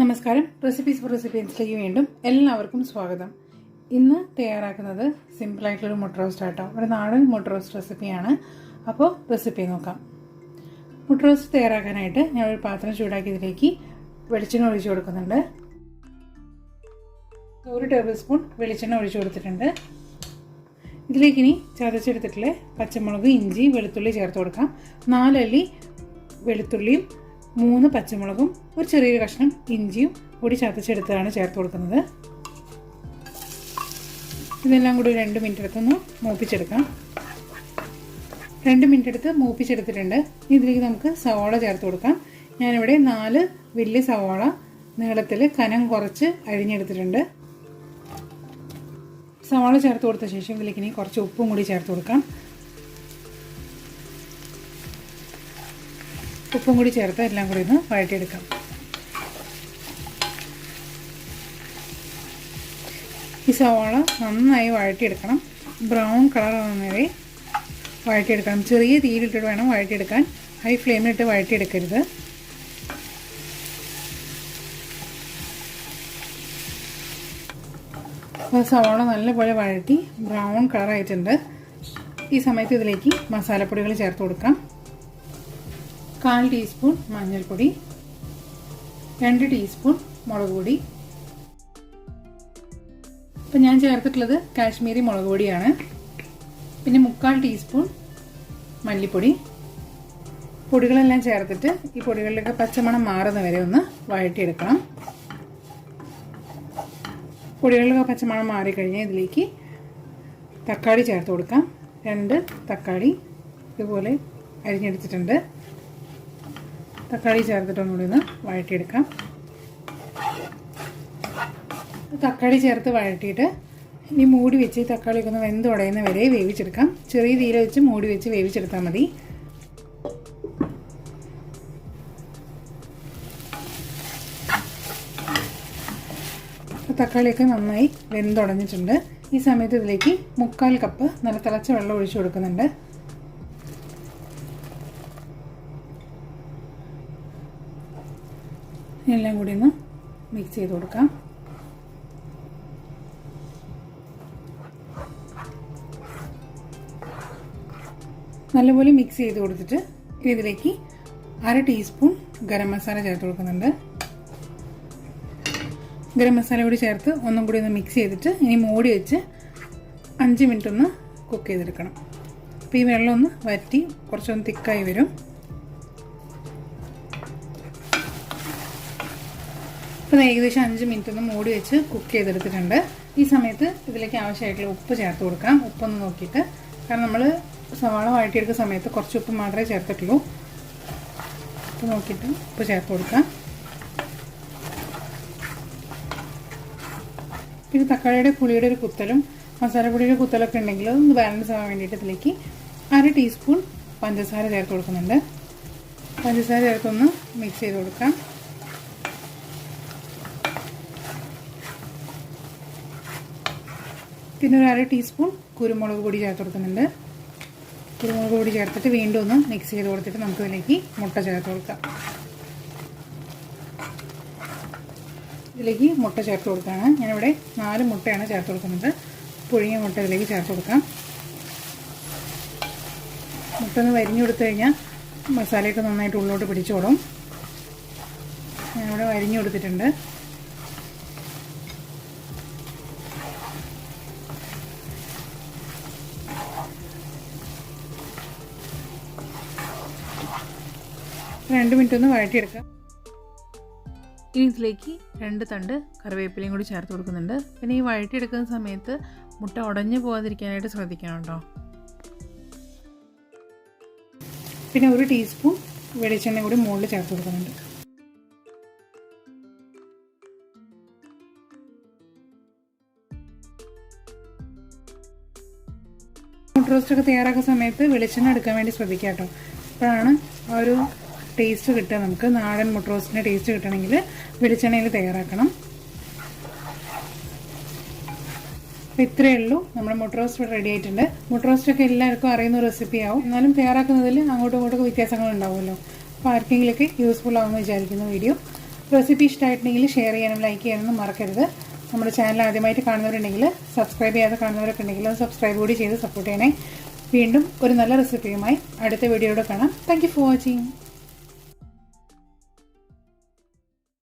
നമസ്കാരം. Recipes four റെസിപ്പീസിലേക്ക് വീണ്ടും എല്ലാവർക്കും സ്വാഗതം. ഇന്ന് തയ്യാറാക്കുന്നത് സിമ്പിളായിട്ടുള്ളൊരു മുട്ട റോസ്റ്റ് ആട്ടോ. ഒരു നാടൻ മുട്ട റോസ്റ്റ് റെസിപ്പിയാണ് അപ്പോൾ റെസിപ്പി നോക്കാം. മുട്ട റോസ്റ്റ് തയ്യാറാക്കാനായിട്ട് ഞാൻ ഒരു പാത്രം ചൂടാക്കി ഇതിലേക്ക് വെളിച്ചെണ്ണ ഒഴിച്ചു കൊടുക്കുന്നുണ്ട്. ഒരു ടേബിൾ സ്പൂൺ വെളിച്ചെണ്ണ ഒഴിച്ചു കൊടുത്തിട്ടുണ്ട്. ഇതിലേക്ക് ഇനി ചതച്ചെടുത്തിട്ടുള്ള പച്ചമുളക് ഇഞ്ചി വെളുത്തുള്ളി ചേർത്ത് കൊടുക്കാം. നാലല്ലി വെളുത്തുള്ളിയും മൂന്ന് പച്ചമുളകും ഒരു ചെറിയൊരു കഷ്ണം ഇഞ്ചിയും കൂടി ചതച്ചെടുത്തതാണ് ചേർത്ത് കൊടുക്കുന്നത്. ഇതെല്ലാം കൂടി രണ്ട് മിനിറ്റ് എടുത്തൊന്ന് മൂപ്പിച്ചെടുക്കാം. രണ്ട് മിനിറ്റ് എടുത്ത് മൂപ്പിച്ചെടുത്തിട്ടുണ്ട്. ഇതിലേക്ക് നമുക്ക് സവാള ചേർത്ത് കൊടുക്കാം. ഞാനിവിടെ നാല് വലിയ സവാള നീളത്തിൽ കനം കുറച്ച് അരിഞ്ഞെടുത്തിട്ടുണ്ട്. സവാള ചേർത്ത് കൊടുത്ത ശേഷം ഇതിലേക്ക് ഇനി കുറച്ച് ഉപ്പും കൂടി ചേർത്ത് കൊടുക്കാം. ഉപ്പും കൂടി ചേർത്ത് എല്ലാം കൂടി ഒന്ന് വഴറ്റിയെടുക്കാം. ഈ സവാള നന്നായി വഴറ്റിയെടുക്കണം. ബ്രൗൺ കളർ വന്നവരെ വഴറ്റിയെടുക്കണം. ചെറിയ തീയിലിട്ടിട്ട് വേണം വഴറ്റിയെടുക്കാൻ. ഹൈ ഫ്ലെയിമിലിട്ട് വഴറ്റിയെടുക്കരുത്. അപ്പോൾ സവാള നല്ലപോലെ വഴറ്റി ബ്രൗൺ കളറായിട്ടുണ്ട്. ഈ സമയത്ത് ഇതിലേക്ക് മസാലപ്പൊടികൾ ചേർത്ത് കൊടുക്കാം. കാൽ ടീസ്പൂൺ മഞ്ഞൾപ്പൊടി രണ്ട് ടീസ്പൂൺ മുളക് പൊടി ഇപ്പം ഞാൻ ചേർത്തിട്ടുള്ളത് കാശ്മീരി മുളക് പൊടിയാണ്. പിന്നെ മുക്കാൽ ടീസ്പൂൺ മല്ലിപ്പൊടി. പൊടികളെല്ലാം ചേർത്തിട്ട് ഈ പൊടികളിലൊക്കെ പച്ചമണം മാറുന്ന വരെ ഒന്ന് വഴറ്റിയെടുക്കണം. പൊടികളിലൊക്കെ പച്ചമണം മാറിക്കഴിഞ്ഞാൽ ഇതിലേക്ക് തക്കാളി ചേർത്ത് കൊടുക്കാം. രണ്ട് തക്കാളി ഇതുപോലെ അരിഞ്ഞെടുത്തിട്ടുണ്ട്. തക്കാളി ചേർത്തിട്ടൊന്നുകൂടി ഒന്ന് വഴറ്റിയെടുക്കാം. തക്കാളി ചേർത്ത് വഴറ്റിയിട്ട് ഇനി മൂടി വെച്ച് തക്കാളിയൊക്കെ ഒന്ന് വെന്ത് ഉടയുന്ന വരെ വേവിച്ചെടുക്കാം. ചെറിയ തീര വെച്ച് മൂടി വെച്ച് വേവിച്ചെടുത്താൽ മതി. തക്കാളിയൊക്കെ നന്നായി വെന്തുടഞ്ഞിട്ടുണ്ട് ഈ സമയത്ത് ഇതിലേക്ക് മുക്കാൽ കപ്പ് നല്ല തിളച്ച വെള്ളം ഒഴിച്ചു കൊടുക്കുന്നുണ്ട്. എല്ലാം കൂടി ഒന്ന് മിക്സ് ചെയ്ത് കൊടുക്കാം. നല്ലപോലെ മിക്സ് ചെയ്ത് കൊടുത്തിട്ട് ഇതിലേക്ക് അര ടീസ്പൂൺ ഗരം മസാല ചേർത്ത് കൊടുക്കുന്നുണ്ട്. ഗരം മസാല കൂടി ചേർത്ത് ഒന്നും കൂടി ഒന്ന് മിക്സ് ചെയ്തിട്ട് ഇനി മൂടി വെച്ച് അഞ്ച് മിനിറ്റ് ഒന്ന് കുക്ക് ചെയ്തെടുക്കണം. അപ്പോൾ ഈ വെള്ളം ഒന്ന് വറ്റി കുറച്ചൊന്ന് തിക്കായി വരും. അപ്പോൾ ഏകദേശം അഞ്ച് മിനിറ്റ് ഒന്ന് മൂടി വെച്ച് കുക്ക് ചെയ്തെടുത്തിട്ടുണ്ട്. ഈ സമയത്ത് ഇതിലേക്ക് ആവശ്യമായിട്ടുള്ള ഉപ്പ് ചേർത്ത് കൊടുക്കാം. ഉപ്പൊന്ന് നോക്കിയിട്ട്. കാരണം നമ്മൾ സവാള വഴറ്റിയെടുക്കുന്ന സമയത്ത് കുറച്ച് ഉപ്പ് മാത്രമേ ചേർത്തിട്ടുള്ളൂ. നോക്കിയിട്ട് ഉപ്പ് ചേർത്ത് കൊടുക്കാം പിന്നെ തക്കാളിയുടെ പുളിയുടെ ഒരു കുത്തലും മസാലപ്പൊടിയുടെ കുത്തലൊക്കെ ഉണ്ടെങ്കിൽ ഒന്ന് ബാലൻസ് ആവാൻ വേണ്ടിയിട്ട് ഇതിലേക്ക് അര ടീസ്പൂൺ പഞ്ചസാര ചേർത്ത് കൊടുക്കുന്നുണ്ട്. പഞ്ചസാര ചേർത്തൊന്ന് മിക്സ് ചെയ്ത് കൊടുക്കാം പിന്നെ ഒരു അര ടീസ്പൂൺ കുരുമുളക് പൊടി ചേർത്ത് കൊടുക്കുന്നുണ്ട്. കുരുമുളക് പൊടി ചേർത്തിട്ട് വീണ്ടും ഒന്ന് മിക്സ് ചെയ്ത് കൊടുത്തിട്ട് നമുക്ക് ഇതിലേക്ക് മുട്ട ചേർത്ത് കൊടുക്കാം. ഇതിലേക്ക് മുട്ട ചേർത്ത് കൊടുക്കുകയാണ്. ഞാനിവിടെ നാല് മുട്ടയാണ് ചേർത്ത് കൊടുക്കുന്നത്. പുഴുങ്ങിയ മുട്ട ഇതിലേക്ക് ചേർത്ത് കൊടുക്കാം. മുട്ട ഒന്ന് വരിഞ്ഞു കൊടുത്തു കഴിഞ്ഞാൽ മസാലയൊക്കെ നന്നായിട്ട് ഉള്ളിലോട്ട് പിടിച്ചോളും. ഞാനിവിടെ വരിഞ്ഞു കൊടുത്തിട്ടുണ്ട്. രണ്ട് മിനിറ്റ് ഒന്ന് വഴറ്റിയെടുക്കാം. ഇനി ഇതിലേക്ക് രണ്ട് തണ്ട് കറിവേപ്പിലയും കൂടി ചേർത്ത് കൊടുക്കുന്നുണ്ട്. പിന്നെ ഈ വഴറ്റിയെടുക്കുന്ന സമയത്ത് മുട്ട ഉടഞ്ഞു പോകാതിരിക്കാനായിട്ട് ശ്രദ്ധിക്കണം കേട്ടോ. പിന്നെ ഒരു ടീസ്പൂൺ വെളിച്ചെണ്ണ കൂടി മുകളിൽ ചേർത്ത് കൊടുക്കുന്നുണ്ട്. മുട്ട റോസ്റ്റൊക്കെ തയ്യാറാക്കുന്ന സമയത്ത് വെളിച്ചെണ്ണ എടുക്കാൻ വേണ്ടി ശ്രദ്ധിക്കാം കേട്ടോ. അപ്പോഴാണ് ആ ഒരു ടേസ്റ്റ് കിട്ടുക. നമുക്ക് നാടൻ മുട്ട റോസ്റ്റിന്റെ ടേസ്റ്റ് കിട്ടണമെങ്കിൽ വെളിച്ചെണ്ണയിൽ തയ്യാറാക്കണം. അപ്പോൾ ഇത്രയേ ഉള്ളൂ. നമ്മുടെ മുട്ട റോസ്റ്റ് ഇവിടെ റെഡി ആയിട്ടുണ്ട്. മുട്ട റോസ്റ്റൊക്കെ എല്ലാവർക്കും അറിയുന്ന റെസിപ്പി ആവും. എന്നാലും തയ്യാറാക്കുന്നതിൽ അങ്ങോട്ടും വ്യത്യാസങ്ങൾ ഉണ്ടാവുമല്ലോ. അപ്പോൾ ആർക്കെങ്കിലൊക്കെ യൂസ്ഫുൾ ആവുമെന്ന് വിചാരിക്കുന്ന വീഡിയോ റെസിപ്പി ഇഷ്ടമായിട്ടുണ്ടെങ്കിൽ ഷെയർ ചെയ്യാനും ലൈക്ക് ചെയ്യാനൊന്നും മറക്കരുത്. നമ്മുടെ ചാനൽ ആദ്യമായിട്ട് കാണുന്നവരുണ്ടെങ്കിൽ സബ്സ്ക്രൈബ് ചെയ്യാതെ കാണുന്നവരൊക്കെ ഉണ്ടെങ്കിൽ സബ്സ്ക്രൈബ് കൂടി ചെയ്ത് സപ്പോർട്ട് ചെയ്യണേ. വീണ്ടും ഒരു നല്ല റെസിപ്പിയുമായി അടുത്ത വീഡിയോയുടെ കാണാം. Thank for watching